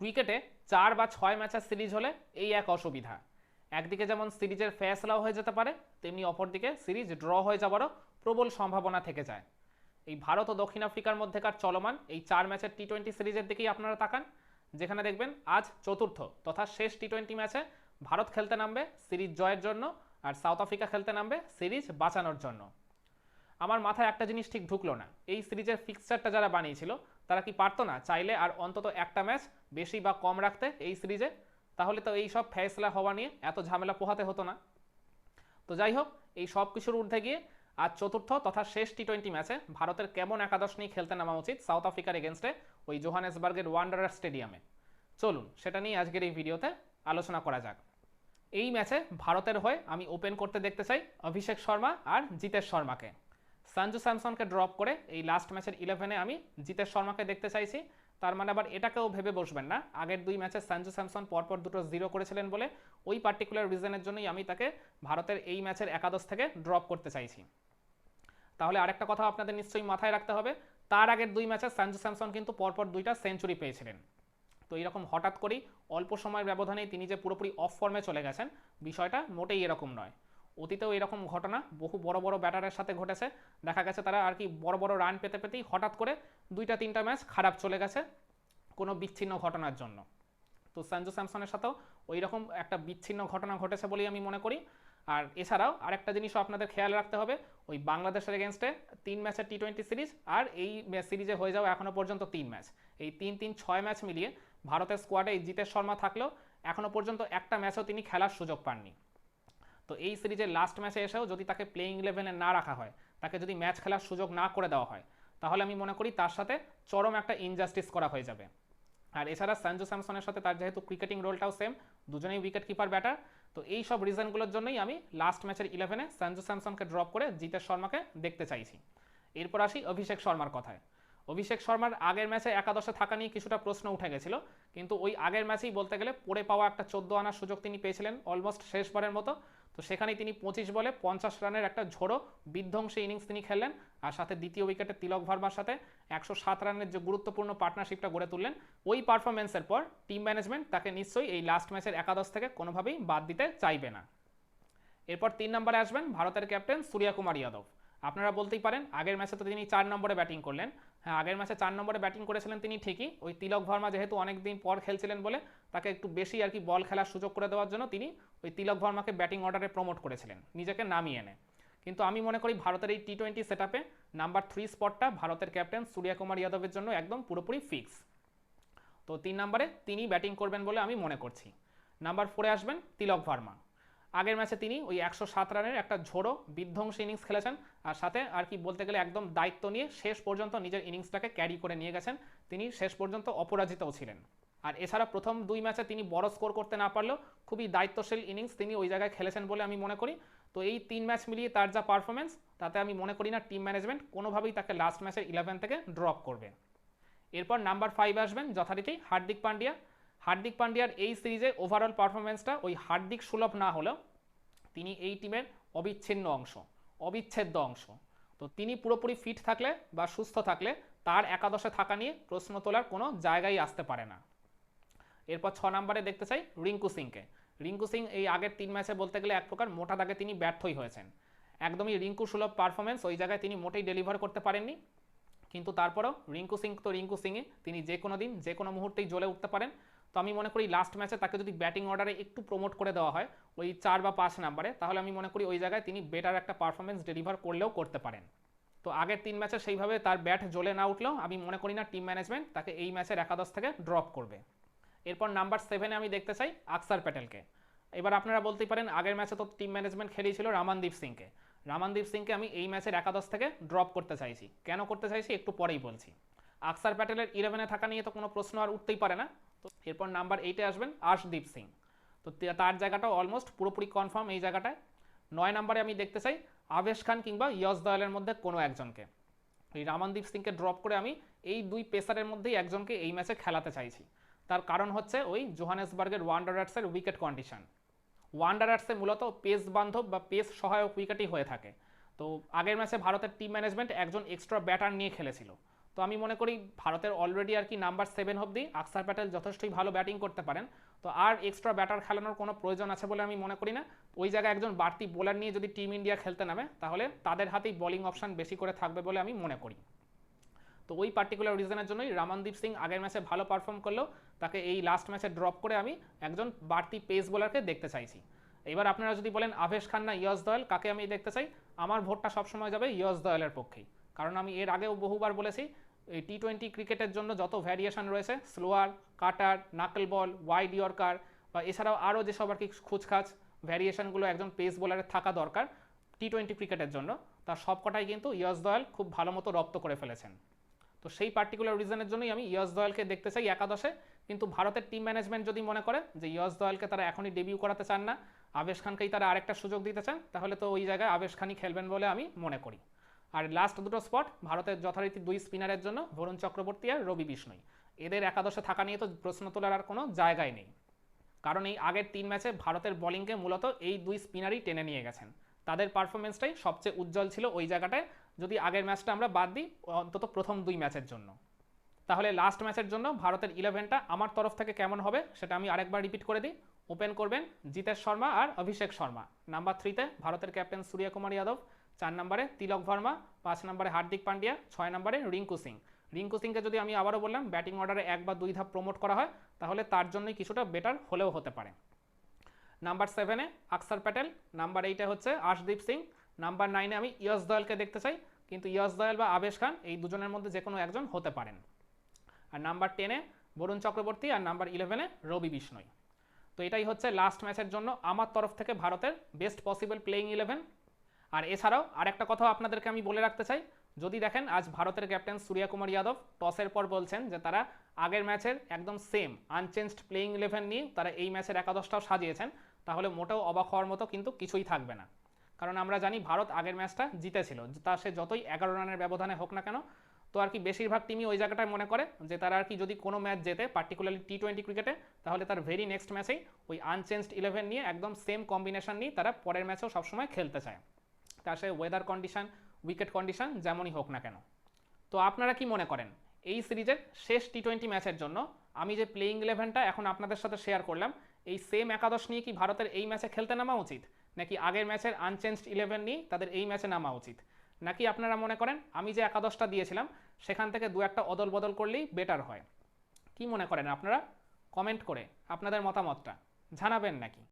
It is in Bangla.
ক্রিকেটে চার বা ছয় ম্যাচের সিরিজ হলে এই এক অসুবিধা। একদিকে যেমন সিরিজের ফেসলাও হয়ে যেতে পারে, তেমনি অপরদিকে সিরিজ ড্র হয়ে যাবারও প্রবল সম্ভাবনা থেকে যায়। এই ভারত ও দক্ষিণ আফ্রিকার মধ্যেকার চলমান এই চার ম্যাচের টি টোয়েন্টি সিরিজের দিকেই আপনারা তাকান। যেখানে দেখবেন আজ চতুর্থ তথা শেষ টি টোয়েন্টি ম্যাচে ভারত খেলতে নামবে সিরিজ জয়ের জন্য আর সাউথ আফ্রিকা খেলতে নামবে সিরিজ বাঁচানোর জন্য। আমার মাথায় একটা জিনিস ঠিক ঢুকলো না। এই সিরিজের ফিক্সচারটা যারা বানিয়েছিল, তারা কি পারতো না? চাইলে আর অন্তত একটা ম্যাচ বেশি বা কম রাখতে এই সিরিজে? তাহলে তো এই সব ফেসলা হওয়া নিয়ে এত ঝামেলা পোহাতে হতো না। তো যাই হোক, এই সব কিছুর ঊর্ধ্বে গিয়ে আজ চতুর্থ তথা শেষ টি টোয়েন্টি ম্যাচে ভারতের কেমন একাদশ নিয়ে খেলতে নামা উচিত সাউথ আফ্রিকার এগেনস্টে ওই জোহানেসবার্গের ওয়ান্ডারার স্টেডিয়ামে চলুন, সেটা নিয়ে আজকের এই ভিডিওতে আলোচনা করা যাক। এই ম্যাচে ভারতের হয়ে আমি ওপেন করতে দেখতে চাই অভিষেক শর্মা আর জিতেশ শর্মাকে। সঞ্জু স্যামসনকে ড্রপ করে এই লাস্ট ম্যাচের ইলেভেনে আমি জিতেশ শর্মাকে দেখতে চাইছি। তার মানে আবার এটাকেও ভেবে বসবেন না। আগের দুই ম্যাচে সঞ্জু স্যামসন পরপর দুটো জিরো করেছিলেন বলে ওই পার্টিকুলার রিজনের জন্যই আমি তাকে ভারতের এই ম্যাচের একাদশ থেকে ড্রপ করতে চাইছি। তাহলে আরেকটা কথা আপনাদের নিশ্চয়ই মাথায় রাখতে হবে। তার আগের দুই ম্যাচে সঞ্জু স্যামসন কিন্তু পরপর দুইটা সেঞ্চুরি পেয়েছিলেন। তো এরকম হঠাৎ করেই অল্প সময়ের ব্যবধানেই তিনি যে পুরোপুরি অফ ফর্মে চলে গেছেন, বিষয়টা মোটেই এরকম নয়। অতীতেও এরকম ঘটনা, বহু বড় বড় ব্যাটারের সাথে ঘটেছে। দেখা গেছে তারা আর কি বড় বড় রান পেতে পেতেই হঠাৎ করে দুইটা, তিনটা ম্যাচ খারাপ চলে গেছে কোনো বিচ্ছিন্ন ঘটনার জন্য। তো সঞ্জু স্যামসনের সাথেও ওই রকম একটা বিচ্ছিন্ন ঘটনা ঘটেছে বলেই আমি মনে করি। আর এছাড়াও আরেকটা জিনিসও আপনাদের খেয়াল রাখতে হবে, ওই বাংলাদেশের এগেনস্টে তিন ম্যাচের টি টোয়েন্টি সিরিজ আর এই সিরিজে হয়ে যাওয়া এখনও পর্যন্ত তিন ম্যাচ এই তিন তিন, ছয় ম্যাচ মিলিয়ে ভারতের স্কোয়াডে জিতেশ শর্মা থাকলেও এখনও পর্যন্ত একটা ম্যাচও তিনি খেলার সুযোগ পাননি। তো এই সিরিজের লাস্ট ম্যাচে এসেও যদি তাকে প্লেইং ইলেভেনে না রাখা হয়, তাকে যদি ম্যাচ খেলার সুযোগ না করে দেওয়া হয়, তাহলে আমি মনে করি তার সাথে চরম একটা ইনজাস্টিস করা হয়ে যাবে। আর এছাড়া সঞ্জু স্যামসনের সাথে তার যেহেতু ক্রিকেটিং রোলটাও সেম দুজনেই উইকেট কিপার ব্যাটার তো এই সব রিজনগুলোর জন্যই আমি লাস্ট ম্যাচের ইলেভেনে সঞ্জু স্যামসনকে ড্রপ করে জিতেশ শর্মাকে দেখতে চাইছি। এরপর আসি অভিষেক শর্মার কথায়। অভিষেক শর্মার আগের ম্যাচে একাদশে থাকা নিয়ে কিছুটা প্রশ্ন উঠে গেছিল, কিন্তু ওই আগের ম্যাচেই বলতে গেলে পড়ে পাওয়া একটা চোদ্দ আনার সুযোগ তিনি পেয়েছিলেন অলমোস্ট শেষবারের মতো। তো সেখানেই তিনি পঁচিশ বলে পঞ্চাশ রানের একটা ঝোড়ো বিধ্বংসী ইনিংস তিনি খেললেন। আর সাথে দ্বিতীয় উইকেটে তিলক ভার্মার সাথে একশো সাত রানের যে গুরুত্বপূর্ণ পার্টনারশিপটা গড়ে তুললেন, ওই পারফরমেন্সের পর টিম ম্যানেজমেন্ট তাকে নিশ্চয়ই এই লাস্ট ম্যাচের একাদশ থেকে কোনোভাবেই বাদ দিতে চাইবে না। এরপর তিন নম্বরে আসবেন ভারতের ক্যাপ্টেন সূর্যকুমার যাদব। আপনারা বলতেই পারেন, আগের ম্যাচে তো তিনি চার নম্বরে ব্যাটিং করলেন। হ্যাঁ আগের ম্যাচে চার নম্বরে ব্যাটিং করেছিলেন তিনি ঠিকই। ওই তিলক ভার্মা যেহেতু অনেকদিন পর খেলছিলেন বলে, তাকে একটু বেশি আর কি বল খেলার সুযোগ করে দেওয়ার জন্য তিনি ওই তিলক ভার্মাকে ব্যাটিং অর্ডারে প্রমোট করেছিলেন, নিজেকে নামিয়ে এনে। কিন্তু আমি মনে করি ভারতের এই টি টোয়েন্টি সেট আপে নাম্বার থ্রি স্পটটা ভারতের ক্যাপ্টেন সূর্যকুমার যাদবের জন্য একদম পুরোপুরি ফিক্স তো তিন নম্বরে তিনি ব্যাটিং করবেন বলে আমি মনে করছি। নাম্বার ফোরে আসবেন তিলক ভার্মা। আগের ম্যাচে তিনি ওই একশো সাত রানের একটা ঝোড়ো বিধ্বংসী ইনিংস খেলেছেন। আর সাথে আর কি বলতে গেলে একদম দায়িত্ব নিয়ে শেষ পর্যন্ত নিজের ইনিংসটাকে ক্যারি করে নিয়ে গেছেন। তিনি শেষ পর্যন্ত অপরাজিতও ছিলেন। আর এছাড়া প্রথম দুই ম্যাচে তিনি বড় স্কোর করতে না পারলেও খুবই দায়িত্বশীল ইনিংস তিনি ওই জায়গায় খেলেছেন বলে আমি মনে করি। তো এই তিন ম্যাচ মিলিয়ে তার যা পারফরমেন্স তাতে আমি মনে করি না টিম ম্যানেজমেন্ট কোনোভাবেই তাকে লাস্ট ম্যাচের ইলেভেন থেকে ড্রপ করবে। এরপর নাম্বার ফাইভ আসবেন যথারীতি হার্দিক পান্ডিয়া। হার্দিক পান্ডিয়ার এই সিরিজে ওভারঅল পারফরমেন্সটা ওই হার্দিক সুলভ না হলেও তিনি এই টিমের অবিচ্ছিন্ন অংশ, অবিচ্ছেদ্য অংশ। তো তিনি পুরোপুরি ফিট থাকলে বা সুস্থ থাকলে তার একাদশে থাকা নিয়ে প্রশ্ন তোলার কোনো জায়গায় আসতে পারে না। এরপর ছ নম্বরে দেখতে চাই রিঙ্কু সিংকে। রিঙ্কু সিং এই আগের তিন ম্যাচে বলতে গেলে এক প্রকার মোটা দাগে তিনি ব্যর্থই হয়েছেন। একদমই রিঙ্কু সুলভ পারফরমেন্স ওই জায়গায় তিনি মোটেই ডেলিভার করতে পারেননি। কিন্তু তারপরেও রিঙ্কু সিং তো রিঙ্কু সিংয়ে তিনি যে কোনো দিন যে কোনো মুহূর্তেই জ্বলে উঠতে পারেন। তো আমি মনে করি লাস্ট ম্যাচে তাকে যদি ব্যাটিং অর্ডারে একটু প্রমোট করে দেওয়া হয়, ওই চার বা পাঁচ নাম্বারে তাহলে আমি মনে করি ওই জায়গায় তিনি বেটার একটা পারফরমেন্স ডেলিভার করলেও করতে পারেন। তো আগের তিন ম্যাচে সেইভাবে তার ব্যাট জ্বলে না উঠলেও আমি মনে করি না টিম ম্যানেজমেন্ট তাকে এই ম্যাচের একাদশ থেকে ড্রপ করবে। এরপর নাম্বার সেভেনে আমি দেখতে চাই আকসার প্যাটেলকে। এবার আপনারা বলতেই পারেন, আগের ম্যাচে তো টিম ম্যানেজমেন্ট খেলিয়েছিল রামানদীপ সিংকে। রামানদীপ সিংকে আমি এই ম্যাচের একাদশ থেকে ড্রপ করতে চাইছি। কেন করতে চাইছি? একটু পরেই বলছি। আকসার প্যাটেলের ইলেভেনে থাকা নিয়ে তো কোনো প্রশ্ন আর উঠতেই পারে না। তো এরপর নাম্বার এইটে আসবেন আশদীপ সিং। তো তার জায়গাটাও অলমোস্ট পুরোপুরি কনফার্ম এই জায়গাটায়। নয় নম্বরে আমি দেখতে চাই আবেশ খান কিংবা ইয়স দয়ালের মধ্যে কোনো একজনকে। এই রামানদীপ সিংকে ড্রপ করে আমি এই দুই পেসারের মধ্যেই একজনকে এই ম্যাচে খেলাতে চাইছি। তার কারণ হচ্ছে ওই জোহানেসবার্গের ওয়ান্ডারার্সের উইকেট কন্ডিশন ওয়ান্ডারার্সে মূলত পেস বান্ধব বা পেস সহায়ক উইকেটই হয়ে থাকে। তো আগের ম্যাচে ভারতের টিম ম্যানেজমেন্ট একজন এক্সট্রা ব্যাটার নিয়ে খেলেছিল। তো আমি মনে করি ভারতের অলরেডি আর কি নাম্বার সেভেন অব্দি আকসার প্যাটেল যথেষ্টই ভালো ব্যাটিং করতে পারেন। তো আর এক্সট্রা ব্যাটার খেলানোর কোনো প্রয়োজন আছে বলে আমি মনে করি না। ওই জায়গায় একজন বাড়তি বোলার নিয়ে যদি টিম ইন্ডিয়া খেলতে নামে, তাহলে তাদের হাতেই বোলিং অপশন বেশি করে থাকবে বলে আমি মনে করি। তো ওই পার্টিকুলার রিজনের জন্যই রামানদীপ সিং আগের ম্যাচে ভালো পারফর্ম করলেও তাকে এই লাস্ট ম্যাচে ড্রপ করে আমি একজন বাড়তি পেস বোলারকে দেখতে চাইছি। এবার আপনারা যদি বলেন আভেশ খান্না, ইয়স দয়াল, কাকে আমি দেখতে চাই? আমার ভোটটা সবসময় যাবে ইয়স দয়ালের পক্ষেই। কারণ আমি এর আগেও বহুবার বলেছি এই টি টোয়েন্টি ক্রিকেটের জন্য যত ভ্যারিয়েশন রয়েছে slower cutter knuckle ball wide yorker বা এছাড়াও আরও যেসব আর কি খুচখাচ ভ্যারিয়েশনগুলো একজন পেস বোলারের থাকা দরকার টি টোয়েন্টি ক্রিকেটের জন্য, তার সবকটাই কিন্তু ইয়স দয়াল খুব ভালো মতো রপ্ত করে ফেলেছেন। তো সেই পার্টিকুলার রিজনের জন্যই আমি ইয়স দয়ালকে দেখতে চাই একাদশে। কিন্তু ভারতের টিম ম্যানেজমেন্ট যদি মনে করে যে ইয়স দয়ালকে তারা এখনই ডেবিউ করাতে চান না, আবেশ খানকেই তারা আরেকটা সুযোগ দিতে চান, তাহলে তো ওই জায়গায় আবেশ খানই খেলবেন বলে আমি মনে করি। আর লাস্ট দুটো স্পট ভারতের যথারীতি দুই স্পিনারের জন্য বরুণ চক্রবর্তী আর রবি বিষ্ণই এদের একাদশে থাকা নিয়ে তো প্রশ্ন তোলার আর কোনো জায়গায় নেই। কারণ এই আগের তিন ম্যাচে ভারতের বোলিংকে মূলত এই দুই স্পিনারই টেনে নিয়ে গেছেন। তাদের পারফরমেন্সটাই সবচেয়ে উজ্জ্বল ছিল ওই জায়গাটায়। যদি আগের ম্যাচটা আমরা বাদ দিই, অন্তত প্রথম দুই ম্যাচের জন্য। তাহলে লাস্ট ম্যাচের জন্য ভারতের ইলেভেনটা আমার তরফ থেকে কেমন হবে সেটা আমি আরেকবার রিপিট করে দিই। ওপেন করবেন জিতেশ শর্মা আর অভিষেক শর্মা। নাম্বার থ্রিতে ভারতের ক্যাপ্টেন সূর্যকুমার যাদব। চার নম্বরে তিলক ভার্মা, পাঁচ নম্বরে হার্দিক পান্ডিয়া ছয় নম্বরে রিঙ্কু সিং। রিঙ্কু সিংকে যদি আমি আবারও বললাম, ব্যাটিং অর্ডারে এক বা দুই ধাপ প্রমোট করা হয়, তাহলে তার জন্যই কিছুটা বেটার হলেও হতে পারে। নাম্বার সেভেনে আকসার প্যাটেল, নাম্বার এইটে হচ্ছে আশদীপ সিং, নাম্বার নাইনে আমি ইয়স দয়ালকে দেখতে চাই, কিন্তু ইয়স দয়াল বা আবেশ খান এই দুজনের মধ্যে যে কোনো একজন হতে পারেন। আর নাম্বার টেনে বরুণ চক্রবর্তী, আর নাম্বার ইলেভেনে রবি বিষ্ণই। তো এটাই হচ্ছে লাস্ট ম্যাচের জন্য আমার তরফ থেকে ভারতের বেস্ট পসিবল প্লেইং ইলেভেন আর এছাড়াও আরেকটা কথা আপনাদেরকে আমি বলে রাখতে চাই। যদি দেখেন, আজ ভারতের ক্যাপ্টেন সূর্যকুমার যাদব টসের পর বলছেন যে তারা আগের ম্যাচের একদম সেম আনচেঞ্জড প্লেইং ইলেভেন নিয়ে তারা এই ম্যাচের একাদশটাও সাজিয়েছেন, তাহলে মোটেও অবাক হওয়ার মতো কিন্তু কিছুই থাকবে না। কারণ আমরা জানি ভারত আগের ম্যাচটা জিতেছিল, তা সে যতই এগারো রানের ব্যবধানে হোক না কেন, তো আর কি বেশিরভাগ টিমই ওই জায়গাটায় মনে করে যে তারা আর কি যদি কোনো ম্যাচ জেতে পার্টিকুলারলি টি টোয়েন্টি ক্রিকেটে তাহলে তার ভেরি নেক্সট ম্যাচেই ওই আনচেঞ্জড ইলেভেন নিয়ে একদম সেম কম্বিনেশন নিয়ে তারা পরের ম্যাচেও সবসময় খেলতে চায়। তা সে ওয়েদার কন্ডিশন উইকেট কন্ডিশন যেমনই হোক না কেন। তো আপনারা কি মনে করেন? এই সিরিজের শেষ টি টোয়েন্টি ম্যাচের জন্য আমি যে প্লেইং ইলেভেনটা এখন আপনাদের সাথে শেয়ার করলাম, এই সেম একাদশ নিয়ে কি ভারতের এই ম্যাচে খেলতে নামা উচিত? নাকি আগের ম্যাচের আনচেঞ্জড ইলেভেন নিয়ে তাদের এই ম্যাচে নামা উচিত? নাকি আপনারা মনে করেন, আমি যে একাদশটা দিয়েছিলাম, সেখান থেকে দু একটা অদল বদল করলেই বেটার হয়? কি মনে করেন আপনারা? কমেন্ট করে আপনাদের মতামতটা জানাবেন নাকি?